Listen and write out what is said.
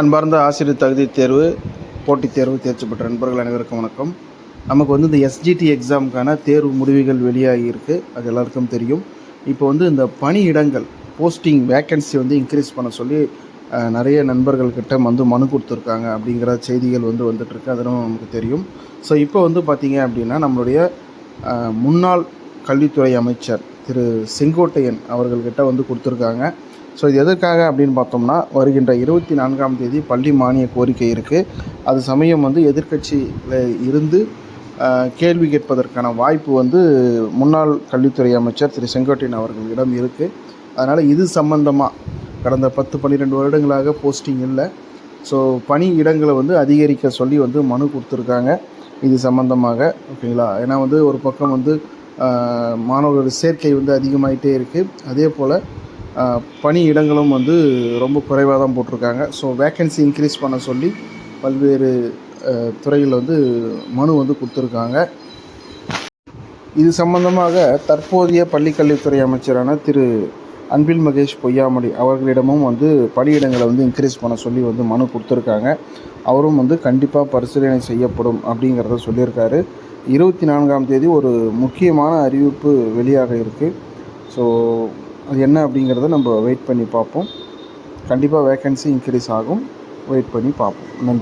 அன்பார்ந்த ஆசிரியர் தகுதி தேர்வு போட்டித் தேர்வு தேர்ச்சி பெற்ற நண்பர்கள் அனைவருக்கும் வணக்கம். நமக்கு வந்து இந்த எஸ்ஜிடி எக்ஸாமுக்கான தேர்வு முடிவுகள் வெளியாகியிருக்கு அது எல்லாருக்கும் தெரியும். இப்போ வந்து இந்த பணியிடங்கள் போஸ்டிங் வேக்கன்சி வந்து இன்க்ரீஸ் பண்ண சொல்லி நிறைய நண்பர்கள்கிட்ட வந்து மனு கொடுத்துருக்காங்க அப்படிங்கிற செய்திகள் வந்து வந்துட்டுருக்கு. அதெல்லாம் நமக்கு தெரியும். ஸோ இப்போ வந்து பார்த்தீங்க அப்படின்னா நம்மளுடைய முன்னாள் கல்வித்துறை அமைச்சர் திரு செங்கோட்டையன் அவர்கள்கிட்ட வந்து கொடுத்துருக்காங்க. ஸோ இது எதற்காக அப்படின்னு பார்த்தோம்னா வருகின்ற இருபத்தி நான்காம் தேதி பள்ளி மானிய கோரிக்கை இருக்குது அது சமயம் வந்து எதிர்க்கட்சியில் இருந்து கேள்வி கேட்பதற்கான வாய்ப்பு வந்து முன்னாள் கல்வித்துறை அமைச்சர் திரு செங்கோட்டையன் அவர்களிடம் இருக்குது அதனால் இது சம்பந்தமாக கடந்த பத்து பன்னிரெண்டு வருடங்களாக போஸ்டிங் இல்லை. ஸோ பணி இடங்களை வந்து அதிகரிக்க சொல்லி வந்து மனு கொடுத்துருக்காங்க. இது சம்பந்தமாக ஓகேங்களா? ஏன்னா வந்து ஒரு பக்கம் வந்து மாணவர்கள் சேர்க்கை வந்து அதிகமாகிட்டே இருக்குது அதே போல் பணி இடங்களும் வந்து ரொம்ப குறைவாக தான் போட்டிருக்காங்க. ஸோ வேக்கன்சி இன்க்ரீஸ் பண்ண சொல்லி பல்வேறு துறையில் வந்து மனு வந்து கொடுத்துருக்காங்க. இது சம்பந்தமாக தற்போதைய பள்ளிக்கல்வித்துறை அமைச்சரான திரு அன்பில் மகேஷ் பொய்யாமொழி அவர்களிடமும் வந்து பணியிடங்களை வந்து இன்க்ரீஸ் பண்ண சொல்லி வந்து மனு கொடுத்துருக்காங்க. அவரும் வந்து கண்டிப்பாக பரிசீலனை செய்யப்படும் அப்படிங்கிறத சொல்லியிருக்காரு. இருபத்தி நான்காம் தேதி ஒரு முக்கியமான அறிவிப்பு வெளியாக இருக்குது ஸோ அது என்ன அப்படிங்கிறத நம்ம வெயிட் பண்ணி பார்ப்போம். கண்டிப்பாக வேக்கன்சி இன்க்ரீஸ் ஆகும். வெயிட் பண்ணி பார்ப்போம். நன்றி.